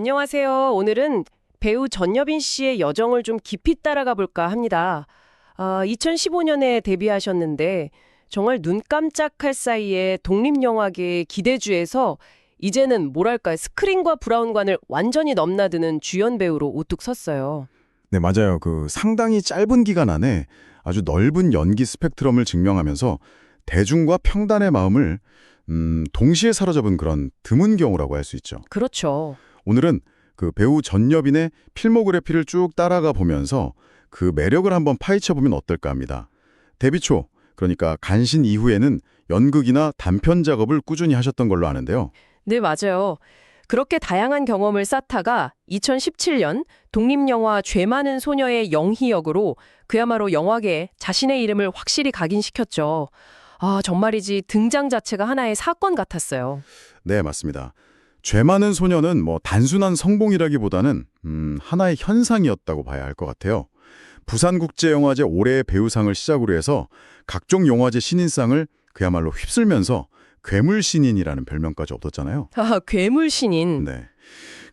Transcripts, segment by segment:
안녕하세요. 오늘은 배우 전여빈 씨의 여정을 좀 깊이 따라가 볼까 합니다. 아, 2015년에 데뷔하셨는데 정말 눈 깜짝할 사이에 독립영화계의 기대주에서 이제는 뭐랄까 스크린과 브라운관을 완전히 넘나드는 주연 배우로 우뚝 섰어요. 네, 맞아요. 그 상당히 짧은 기간 안에 아주 넓은 연기 스펙트럼을 증명하면서 대중과 평단의 마음을 음, 동시에 사로잡은 그런 드문 경우라고 할 수 있죠. 그렇죠. 오늘은 그 배우 전여빈의 필모그래피를 쭉 따라가 보면서 그 매력을 한번 파헤쳐 보면 어떨까 합니다. 데뷔 초, 그러니까 간신 이후에는 연극이나 단편 작업을 꾸준히 하셨던 걸로 아는데요. 네, 맞아요. 그렇게 다양한 경험을 쌓다가 2017년 독립영화 죄 많은 소녀의 영희 역으로 그야말로 영화계에 자신의 이름을 확실히 각인시켰죠. 아, 정말이지 등장 자체가 하나의 사건 같았어요. 네, 맞습니다. 죄 많은 소녀는 뭐 단순한 성공이라기보다는 음, 하나의 현상이었다고 봐야 할 것 같아요. 부산국제영화제 올해의 배우상을 시작으로 해서 각종 영화제 신인상을 그야말로 휩쓸면서 괴물 신인이라는 별명까지 얻었잖아요. 아, 괴물 신인. 네.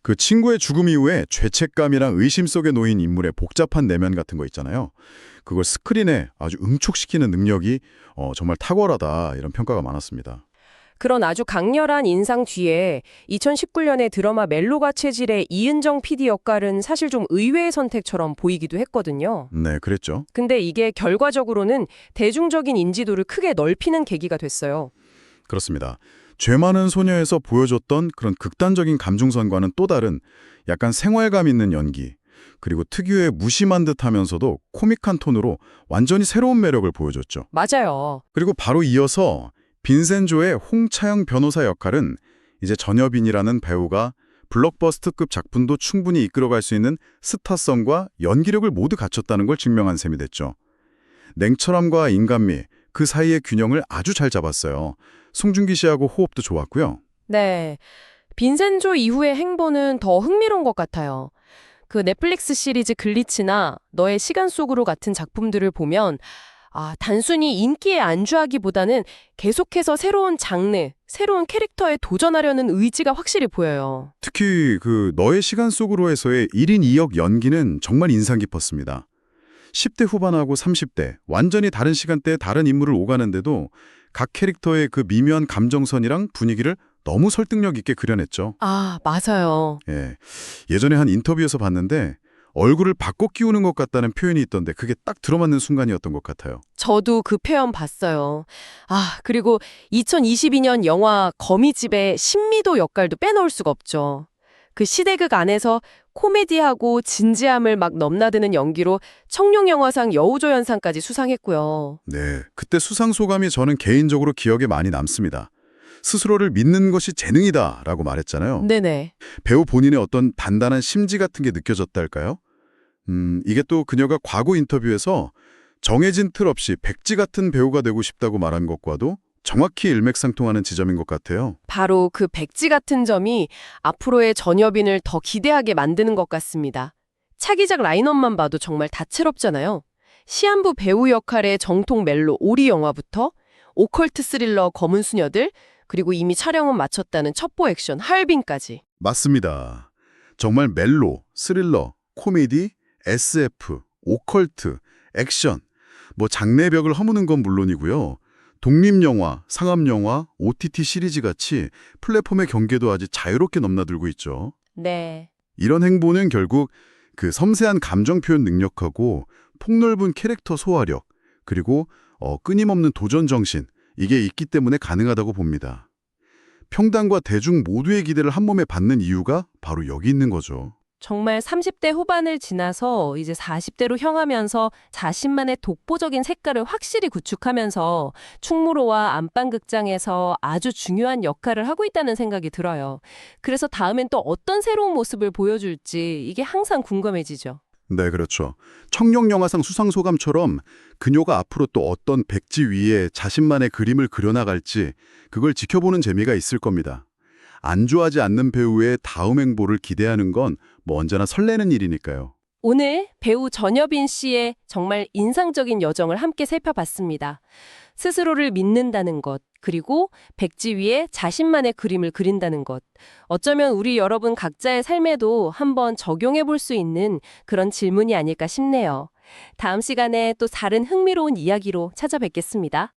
그 친구의 죽음 이후에 죄책감이랑 의심 속에 놓인 인물의 복잡한 내면 같은 거 있잖아요. 그걸 스크린에 아주 응축시키는 능력이 어, 정말 탁월하다 이런 평가가 많았습니다. 그런 아주 강렬한 인상 뒤에 2019년에 드라마 멜로가 체질의 이은정 PD 역할은 사실 좀 의외의 선택처럼 보이기도 했거든요. 네, 그랬죠. 근데 이게 결과적으로는 대중적인 인지도를 크게 넓히는 계기가 됐어요. 그렇습니다. 죄 많은 소녀에서 보여줬던 그런 극단적인 감중선과는 또 다른 약간 생활감 있는 연기, 그리고 특유의 무심한 듯 하면서도 코믹한 톤으로 완전히 새로운 매력을 보여줬죠. 맞아요. 그리고 바로 이어서 빈센조의 홍차영 변호사 역할은 이제 전여빈이라는 배우가 블록버스터급 작품도 충분히 이끌어갈 수 있는 스타성과 연기력을 모두 갖췄다는 걸 증명한 셈이 됐죠. 냉철함과 인간미, 그 사이의 균형을 아주 잘 잡았어요. 송중기 씨하고 호흡도 좋았고요. 네. 빈센조 이후의 행보는 더 흥미로운 것 같아요. 그 넷플릭스 시리즈 글리치나 너의 시간 속으로 같은 작품들을 보면 아, 단순히 인기에 안주하기보다는 계속해서 새로운 장르, 새로운 캐릭터에 도전하려는 의지가 확실히 보여요. 특히 그 너의 시간 속으로에서의 1인 2역 연기는 정말 인상 깊었습니다. 10대 후반하고 30대 완전히 다른 시간대에 다른 인물을 오가는데도 각 캐릭터의 그 미묘한 감정선이랑 분위기를 너무 설득력 있게 그려냈죠. 아, 맞아요. 예. 예전에 한 인터뷰에서 봤는데 얼굴을 바꿔 끼우는 것 같다는 표현이 있던데 그게 딱 들어맞는 순간이었던 것 같아요. 저도 그 표현 봤어요. 아, 그리고 2022년 영화 거미집의 신미도 역할도 빼놓을 수가 없죠. 그 시대극 안에서 코미디하고 진지함을 막 넘나드는 연기로 청룡영화상 여우조연상까지 수상했고요. 네. 그때 수상 소감이 저는 개인적으로 기억에 많이 남습니다. 스스로를 믿는 것이 재능이다 라고 말했잖아요. 네네. 배우 본인의 어떤 단단한 심지 같은 게 느껴졌달까요? 음, 이게 또 그녀가 과거 인터뷰에서 정해진 틀 없이 백지 같은 배우가 되고 싶다고 말한 것과도 정확히 일맥상통하는 지점인 것 같아요. 바로 그 백지 같은 점이 앞으로의 전여빈을 더 기대하게 만드는 것 같습니다. 차기작 라인업만 봐도 정말 다채롭잖아요. 시한부 배우 역할의 정통 멜로 오리 영화부터 오컬트 스릴러 검은 수녀들 그리고 이미 촬영은 마쳤다는 첩보 액션 할빈까지. 맞습니다. 정말 멜로, 스릴러, 코미디, SF, 오컬트, 액션, 뭐 장르벽을 허무는 건 물론이고요. 독립영화, 상업영화, OTT 시리즈 같이 플랫폼의 경계도 아주 자유롭게 넘나들고 있죠. 네. 이런 행보는 결국 그 섬세한 감정 표현 능력하고 폭넓은 캐릭터 소화력, 그리고 어, 끊임없는 도전 정신, 이게 있기 때문에 가능하다고 봅니다. 평단과 대중 모두의 기대를 한 몸에 받는 이유가 바로 여기 있는 거죠. 정말 30대 후반을 지나서 이제 40대로 향하면서 자신만의 독보적인 색깔을 확실히 구축하면서 충무로와 안방극장에서 아주 중요한 역할을 하고 있다는 생각이 들어요. 그래서 다음엔 또 어떤 새로운 모습을 보여줄지 이게 항상 궁금해지죠. 네, 그렇죠. 청룡영화상 수상소감처럼 그녀가 앞으로 또 어떤 백지 위에 자신만의 그림을 그려나갈지 그걸 지켜보는 재미가 있을 겁니다. 안주하지 않는 배우의 다음 행보를 기대하는 건 뭐 언제나 설레는 일이니까요. 오늘 배우 전여빈 씨의 정말 인상적인 여정을 함께 살펴봤습니다. 스스로를 믿는다는 것, 그리고 백지 위에 자신만의 그림을 그린다는 것. 어쩌면 우리 여러분 각자의 삶에도 한번 적용해 볼 수 있는 그런 질문이 아닐까 싶네요. 다음 시간에 또 다른 흥미로운 이야기로 찾아뵙겠습니다.